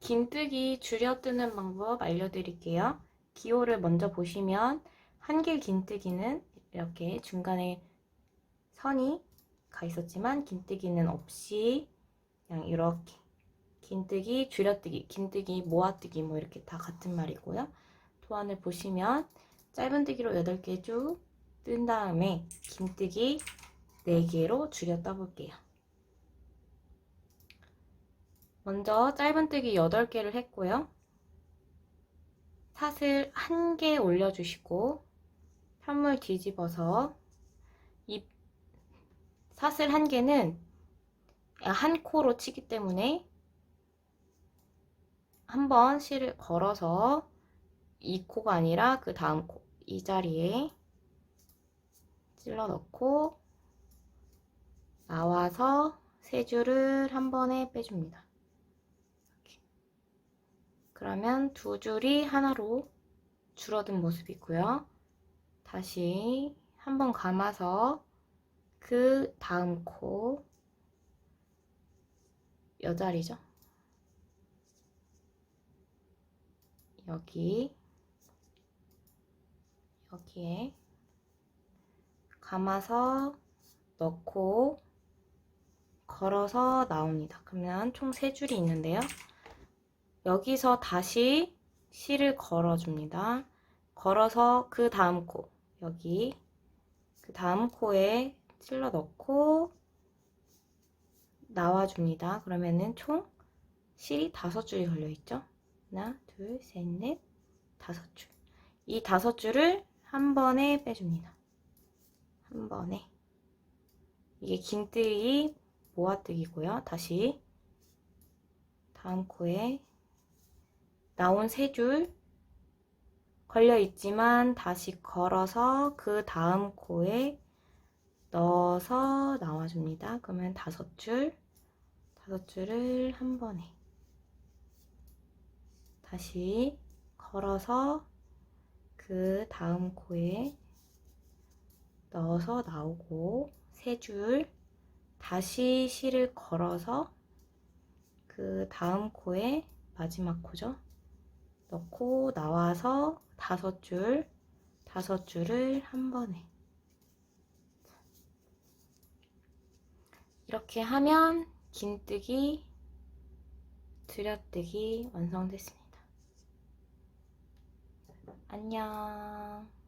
긴뜨기 줄여뜨는 방법 알려드릴게요. 기호를 먼저 보시면 한길 긴뜨기는 이렇게 중간에 선이 가 있었지만 긴뜨기는 없이 그냥 이렇게 긴뜨기, 줄여뜨기, 긴뜨기, 모아뜨기 뭐 이렇게 다 같은 말이고요. 도안을 보시면 짧은뜨기로 8개 쭉 뜬 다음에 긴뜨기 4개로 줄여 떠볼게요. 먼저 짧은뜨기 8개를 했고요. 사슬 1개 올려주시고 편물 뒤집어서 이 사슬 1개는 한 코로 치기 때문에 한번 실을 걸어서 이 코가 아니라 그 다음 코, 이 자리에 찔러 넣고 나와서 세 줄을 한 번에 빼줍니다. 그러면 두 줄이 하나로 줄어든 모습이고요. 다시 한번 감아서 그 다음 코 여자리죠. 여기 여기에 감아서 넣고 걸어서 나옵니다. 그러면 총세 줄이 있는데요. 여기서 다시 실을 걸어줍니다. 걸어서 그 다음 코 여기 그 다음 코에 찔러 넣고 나와줍니다. 그러면은 총 실이 다섯 줄이 걸려 있죠. 하나, 둘, 셋, 넷, 다섯 줄. 이 다섯 줄을 한 번에 빼줍니다. 한 번에. 이게 긴뜨기 모아뜨기고요. 다시 다음 코에 나온 세 줄 걸려 있지만 다시 걸어서 그 다음 코에 넣어서 나와줍니다. 그러면 다섯 줄, 다섯 줄을 한 번에 다시 걸어서 그 다음 코에 넣어서 나오고 세 줄 다시 실을 걸어서 그 다음 코에 마지막 코죠. 넣고 나와서 다섯 줄, 다섯 줄을 한 번에 이렇게 하면 긴뜨기, 들여뜨기 완성됐습니다. 안녕.